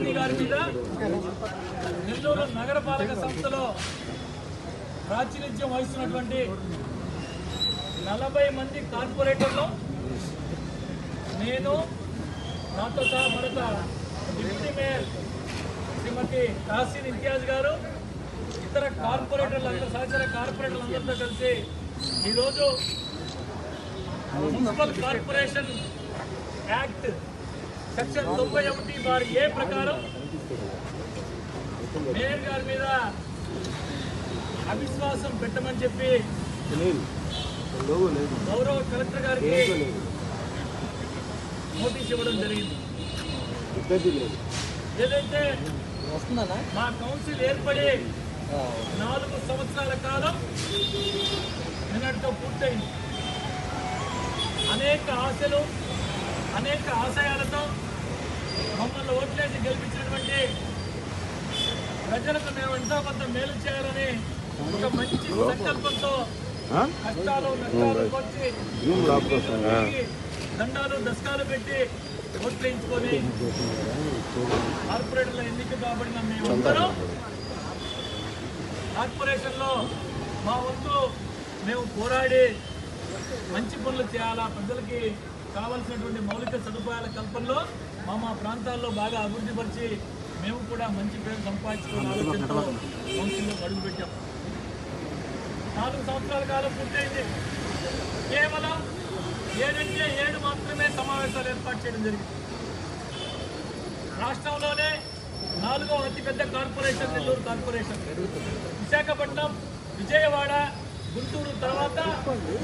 మంత్రి గారి మీద నెల్లూరు నగరపాలక సంస్థలో ప్రాతినిధ్యం వహిస్తున్నటువంటి నలభై మంది కార్పొరేటర్లు నేను నాతో సహా మరొక డిప్యూటీ మేయర్ శ్రీమతి తాసీన్ ఇంతియాజ్ గారు ఇతర కార్పొరేటర్లు సహచర కార్పొరేటర్లు అందరితో కలిసి ఈరోజు మున్సిపల్ కార్పొరేషన్ యాక్ట్ సెక్షన్ తొంభై ఒకటి బార్ ఏ ప్రకారం మేయర్ గారి మీద అవిశ్వాసం పెట్టమని చెప్పి గౌరవ కలెక్టర్ గారికి నోటీస్ ఇవ్వడం జరిగింది. ఏదైతే మా కౌన్సిల్ ఏర్పడి నాలుగు సంవత్సరాల కాలం నిన్నటితో పూర్తయింది. అనేక ఆశలు అనేక ఆశయాలతో మమ్మల్ని ఓట్లేసి గెలిపించినటువంటి ప్రజలకు మేము ఎంతో కొంత మేలు చేయాలని ఒక మంచి సంకల్పంతో కష్టాలు నష్టాలు వచ్చి దండాలు దశకాలు పెట్టి ఓట్లు వేయించుకొని కార్పొరేటర్ల ఎన్నిక కాబడిన మేమందరం కార్పొరేషన్లో మా వంతు మేము పోరాడి మంచి పనులు చేయాలా ప్రజలకి కావాల్సినటువంటి మౌలిక సదుపాయాల కల్పనలో మా మా ప్రాంతాల్లో బాగా అభివృద్ధి పరిచి మేము కూడా మంచి పేరు సంపాదించుకునే ఆలోచనతో కౌన్సిల్లో అడుగు పెట్టాం. నాలుగు సంవత్సరాల కాలం పూర్తయింది. కేవలం ఏడంటే ఏడు మాత్రమే సమావేశాలు ఏర్పాటు చేయడం జరిగింది. రాష్ట్రంలోనే నాలుగో అతిపెద్ద కార్పొరేషన్ నెల్లూరు కార్పొరేషన్. విశాఖపట్నం విజయవాడ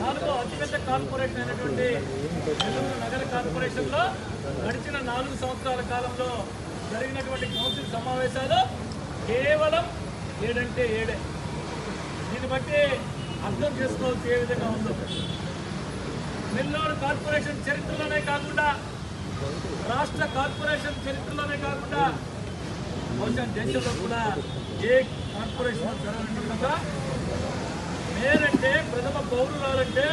నాలుగో అతిపెద్ద కార్పొరేషన్ అయినటువంటి నెల్లూరు నగర కార్పొరేషన్లో గడిచిన నాలుగు సంవత్సరాల కాలంలో జరిగినటువంటి కౌన్సిల్ సమావేశాలు కేవలం ఏడంటే ఏడే. దీన్ని బట్టి అర్థం చేసుకోవచ్చు ఏ విధంగా ఉందో నెల్లూరు కార్పొరేషన్ చరిత్రలోనే కాకుండా రాష్ట్ర కార్పొరేషన్ చరిత్రలోనే కాకుండా బహుశా దేశంలో కూడా ఏ కార్పొరేషన్ జరగని విధంగా మేరంటే ప్రథమ పౌరులాలంటే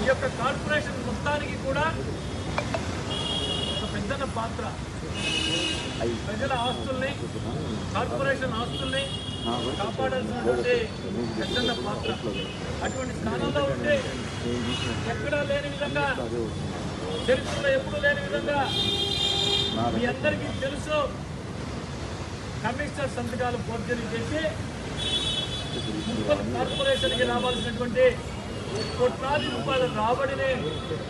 ఈ యొక్క కార్పొరేషన్ మొత్తానికి కూడా ఒక పెద్దన పాత్ర. ప్రజల ఆస్తుల్ని కార్పొరేషన్ ఆస్తుల్ని కాపాడాల్సినటువంటి పెద్దన్న పాత్ర. అటువంటి స్థానంలో ఉంటే ఎక్కడా లేని విధంగా చరిత్రలో ఎప్పుడూ లేని విధంగా మీ అందరికీ తెలుసు. కమిషనర్ సంతకాలు ఫోర్జరీ చేసి మున్సిపల్ కార్పొరేషన్కి రావాల్సినటువంటి కోట్లాది రూపాయల రాబడిని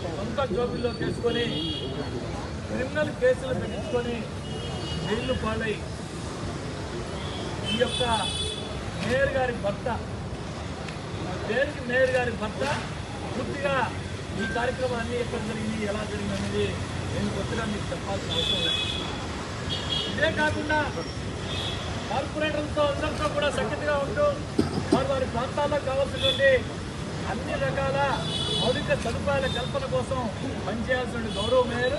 సొంత జోబుల్లో చేసుకొని క్రిమినల్ కేసులు పెట్టించుకొని జైలు పాలై ఈ యొక్క మేయర్ గారి భర్త పేరుకి మేయర్ గారి భర్త పూర్తిగా ఈ కార్యక్రమాన్ని ఎక్కడ జరిగింది ఎలా జరిగింది అనేది నేను కొత్తగా మీకు చెప్పాల్సిన అవసరం లేదు. ఇదే కాకుండా కార్పొరేటర్లతో అందరితో కూడా సఖ్యతగా ఉంటూ వారి వారి ప్రాంతాల్లో కావాల్సినటువంటి అన్ని రకాల మౌలిక సదుపాయాల కల్పన కోసం పనిచేయాల్సిన గౌరవ మేయర్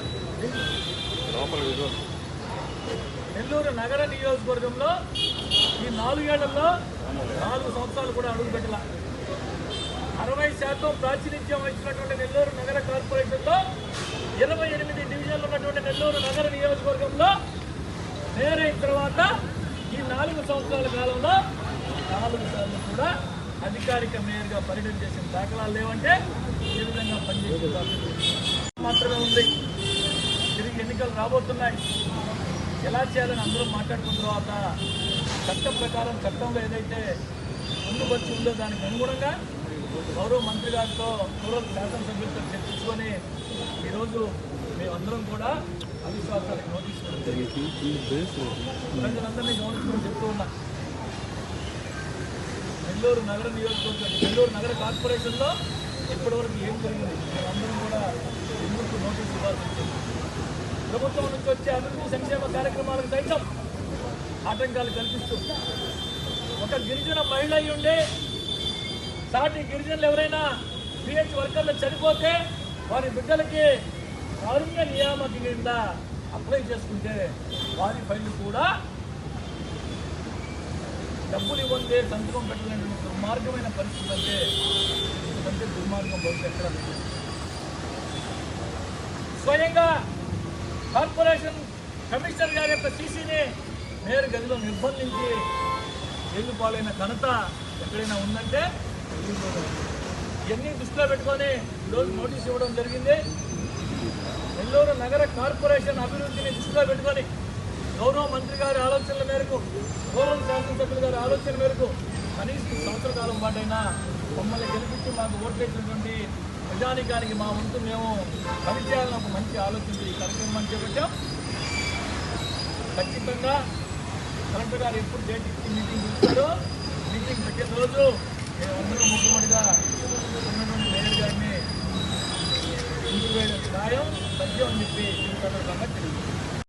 నెల్లూరు నగర నియోజకవర్గంలో ఈ నాలుగేళ్ళలో నాలుగు సంవత్సరాలు కూడా అడుగు పెట్టాల. అరవై శాతం ప్రాతినిధ్యం వహించినటువంటి నెల్లూరు నగర కార్పొరేషన్లో ఇరవై ఎనిమిది డివిజన్లు ఉన్నటువంటి నెల్లూరు నగర నియోజకవర్గంలో మేయర్ అయిన తర్వాత నాలుగు సంవత్సరాల కాలంలో నాలుగు సార్లు కూడా అధికారిక మేయర్గా పర్యటన చేసిన దాఖలాలు లేవంటే ఏ విధంగా పనిచేసే మాత్రమే ఉంది. తిరిగి ఎన్నికలు రాబోతున్నాయి. ఎలా చేయాలని అందరూ మాట్లాడుకున్న తర్వాత చట్టం ప్రకారం చట్టంలో ఏదైతే పొందుపరిచి ఉందో దానికి అనుగుణంగా గౌరవ మంత్రి గారితో గౌరవ శాసనసభ్యులతో చర్చించుకొని ఈరోజు మేమందరం కూడా ప్రజలందరినీ చెప్తూ ఉన్నా నెల్లూరు నగర నియోజకవర్గం నెల్లూరు నగర కార్పొరేషన్లో ఇప్పటివరకు ఏం జరిగింది? అందరం కూడా ఎందుకు నోటీస్ ఇవ్వాల్సి వచ్చింది? ప్రభుత్వం నుంచి వచ్చే అభివృద్ధి సంక్షేమ కార్యక్రమాలకు సైతం ఆటంకాలు కల్పిస్తూ ఒక గిరిజన మహిళ అయి ఉండే సాటి గిరిజనులు ఎవరైనా పిహెచ్ వర్కర్లు చనిపోతే వారి బిడ్డలకి కారుణ్య నియామక కింద అప్లై చేసుకుంటే వారి ఫైల్ కూడా డబ్బులు ఇవ్వండి సంతకం పెట్టలేని దుర్మార్గమైన పరిస్థితి అంటే ఎందుకంటే దుర్మార్గం బహుశా ఎక్కడ స్వయంగా కార్పొరేషన్ కమిషనర్ గారి యొక్క సీసీని మేయర్ గదిలో నిర్బంధించి జైలు పాలైన ఘనత ఎక్కడైనా ఉందంటే ఇవన్నీ దృష్టిలో పెట్టుకొని ఈరోజు నోటీస్ ఇవ్వడం జరిగింది. నగర కార్పొరేషన్ అభివృద్ధిని దృష్టిలో పెట్టుకొని గౌరవ మంత్రి గారి ఆలోచనల మేరకు గౌరవ శాసనసభ్యుల గారి ఆలోచన మేరకు కనీసం సంవత్సర కాలం పాటైనా మమ్మల్ని గెలిపించి మాకు ఓట్లేసినటువంటి ప్రజానికానికి మా వంతు మేము పనిచేయాలని ఒక మంచి ఆలోచన ఈ కార్యక్రమాన్ని చేపట్టాం ఖచ్చితంగా కలెక్టర్ గారు ఎప్పుడు డేట్ ఇచ్చి మీటింగ్ పిలుస్తారో మీటింగ్ పెట్టే రోజు మేము అందరూ ముఖ్యమంత్రిగా ఉన్నటువంటి మేనేజర్ గారిని Sayang, baliyon yung pay, yung tanong ka